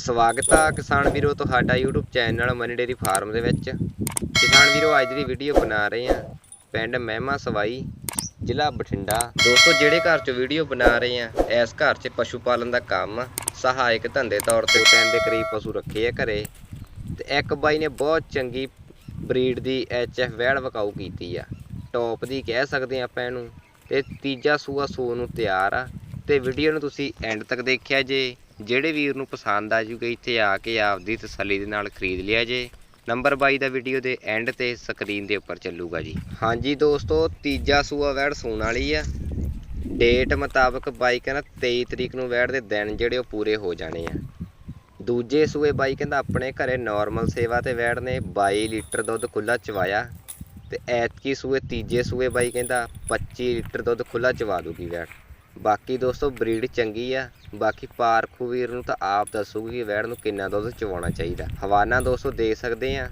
ਸਵਾਗਤ ਆ ਕਿਸਾਨ ਵੀਰੋ ਤੁਹਾਡਾ YouTube channel Mani dairy farm ਦੇ ਵਿੱਚ। ਕਿਸਾਨ ਵੀਰੋ, ਅੱਜ ਦੀ ਵੀਡੀਓ ਬਣਾ ਰਹੇ ਆ ਪਿੰਡ ਮਹਿਮਾ ਸਵਾਈ, ਜ਼ਿਲ੍ਹਾ ਬਠਿੰਡਾ। ਦੋਸਤੋ, ਜਿਹੜੇ ਘਰ 'ਚ ਵੀਡੀਓ ਬਣਾ ਰਹੇ ਆ ਇਸ ਘਰ 'ਚ ਪਸ਼ੂ ਪਾਲਣ ਦਾ ਕੰਮ ਸਹਾਇਕ ਧੰਦੇ ਤੌਰ ਤੇ ਤਿੰਨ ਦੇ ਕਰੀਬ ਪਸ਼ੂ ਰੱਖੇ ਆ ਘਰੇ। ਤੇ ਇੱਕ ਬਾਈ ਨੇ ਬਹੁਤ ਚੰਗੀ ਬਰੀਡ ਦੀ ਐਚਐਫ ਵੈਲ ਵਕਾਊ ਕੀਤੀ ਆ। ਟੌਪ ਦੀ ਕਹਿ ਸਕਦੇ ਆ ਆਪਾਂ ਇਹਨੂੰ। ਤੇ ਤੀਜਾ ਸੂਆ ਸੂ ਨੂੰ ਤਿਆਰ ਆ। ਤੇ ਵੀਡੀਓ ਨੂੰ ਤੁਸੀਂ ਐਂਡ ਤੱਕ ਦੇਖਿਆ ਜੇ। ਜਿਹੜੇ ਵੀਰ ਨੂੰ ਪਸੰਦ ਆ ਜੂਗਾ, ਇੱਥੇ ਆ ਕੇ ਆਪਦੀ ਤਸੱਲੀ ਦੇ ਨਾਲ ਖਰੀਦ ਲਿਆ ਜੇ। ਨੰਬਰ 22 ਦਾ ਵੀਡੀਓ ਦੇ ਐਂਡ ਤੇ ਸਕਰੀਨ ਦੇ ਉੱਪਰ ਚੱਲੂਗਾ ਜੀ। ਹਾਂਜੀ ਦੋਸਤੋ, ਤੀਜਾ ਸੂਆ ਵੈੜ ਸੂਣ ਵਾਲੀ ਆ। ਡੇਟ ਮੁਤਾਬਕ ਬਾਈ ਕਹਿੰਦਾ 23 ਤਰੀਕ ਨੂੰ ਵੈੜ ਦੇ ਦਿਨ ਜਿਹੜੇ ਉਹ ਪੂਰੇ ਹੋ ਜਾਣੇ ਆ। ਦੂਜੇ ਸੂਏ ਬਾਈ ਕਹਿੰਦਾ ਆਪਣੇ ਘਰੇ ਨਾਰਮਲ ਸੇਵਾ ਤੇ ਵੈੜ ਨੇ 22 ਲੀਟਰ ਦੁੱਧ ਖੁੱਲਾ ਚਵਾਇਆ। ਤੇ ਐਤਕੀ ਸੂਏ ਤੀਜੇ ਸੂਏ ਬਾਈ ਕਹਿੰਦਾ 25 ਲੀਟਰ ਦੁੱਧ ਖੁੱਲਾ ਚਵਾ ਦੂਗੀ ਵੈੜ। ਬਾਕੀ ਦੋਸਤੋ, ਬਰੀਡ ਚੰਗੀ ਆ। ਬਾਕੀ ਪਾਰਖੂ ਵੀਰ ਨੂੰ ਤਾਂ ਆਪ ਦੱਸੂਗੀ ਕਿ ਵੈੜ ਨੂੰ ਕਿੰਨਾ ਦੁੱਧ ਚਵਾਉਣਾ ਚਾਹੀਦਾ। ਹਵਾਨਾ ਦੋਸਤੋ, ਦੇ ਸਕਦੇ ਆ।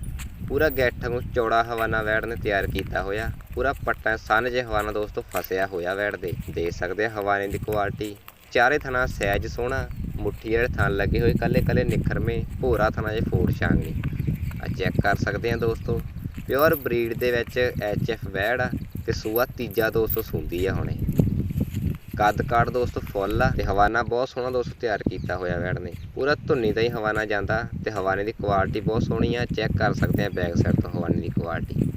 ਪੂਰਾ ਗੱਠ ਨੂੰ ਚੌੜਾ ਹਵਾਨਾ ਵੈੜ ਨੇ ਤਿਆਰ ਕੀਤਾ ਹੋਇਆ। ਪੂਰਾ ਪੱਟਾ ਸਨ ਜੇ ਹਵਾਨਾ ਦੋਸਤੋ, ਫਸਿਆ ਹੋਇਆ ਵੈੜ ਦੇ। ਦੇ ਸਕਦੇ ਆ ਹਵਾਨੇ ਦੀ ਕੁਆਲਿਟੀ ਚਾਰੇ ਥਣਾ ਸਹਿਜ ਸੋਹਣਾ। ਮੁੱਠੀ ਵਾਲੇ ਥਣ ਲੱਗੇ ਹੋਏ ਕੱਲੇ ਕੱਲੇ ਨਿਖਰਵੇਂ ਭੋਰਾ ਥਣਾ ਜੇ ਫੋੜ ਛਾਂਗਣੀ। ਆ ਚੈੱਕ ਕਰ ਸਕਦੇ ਆ ਦੋਸਤੋ। ਪਿਓਰ ਬਰੀਡ ਦੇ ਵਿੱਚ ਐਚਐਫ ਵੈੜ ਆ ਤੇ ਸੂਆ ਤੀਜਾ ਦੋਸਤੋ, ਸੁੰਦੀ ਆ ਹੁਣੇ। ਕੱਦ ਕਾਠ ਦੋਸਤੋ ਫੁੱਲ ਆ ਤੇ ਹਵਾਨਾ ਬਹੁਤ ਸੋਹਣਾ ਦੋਸਤੋ ਤਿਆਰ ਕੀਤਾ ਹੋਇਆ ਵੈੜ ਨੇ। ਪੂਰਾ ਧੁੰਨੀ ਦਾ ਹੀ ਹਵਾਨਾ ਜਾਂਦਾ ਤੇ ਹਵਾਨੇ ਦੀ ਕੁਆਲਿਟੀ ਬਹੁਤ ਸੋਹਣੀ ਆ ਚੈੱਕ ਕਰ ਸਕਦੇ ਆ ਬੈਕ ਸਾਈਡ ਤੋਂ ਹਵਾਨੇ ਦੀ ਕੁਆਲਿਟੀ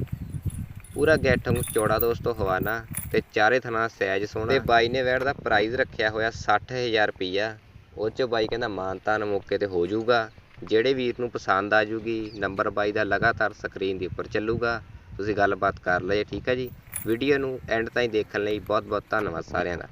ਪੂਰਾ ਗੈਠ ਨੂੰ ਚੌੜਾ ਦੋਸਤੋ ਹਵਾਨਾ ਤੇ ਚਾਰੇ ਥਣਾ ਸਹਿਜ ਸੋਹਣਾ। ਤੇ ਬਾਈ ਨੇ ਵੈੜ ਦਾ ਪ੍ਰਾਈਸ ਰੱਖਿਆ ਹੋਇਆ 60000 ਰੁਪਈਆ। ਉਹ ਚ ਬਾਈ ਕਹਿੰਦਾ ਮਾਨਤਾਨ ਮੌਕੇ ਤੇ ਹੋ ਜਾਊਗਾ। ਜਿਹੜੇ ਵੀਰ ਨੂੰ ਪਸੰਦ ਆ ਜੂਗੀ ਨੰਬਰ ਬਾਈ ਦਾ ਲਗਾਤਾਰ ਸਕਰੀਨ ਦੇ ਉੱਪਰ ਚੱਲੂਗਾ। ਤੁਸੀਂ ਗੱਲਬਾਤ ਕਰ ਲਏ ਠੀਕ ਹੈ ਜੀ? ਵੀਡੀਓ ਨੂੰ ਐਂਡ ਤਾਈਂ ਦੇਖਣ ਲਈ ਬਹੁਤ ਬਹੁਤ ਧੰਨਵਾਦ ਸਾਰਿਆਂ ਦਾ।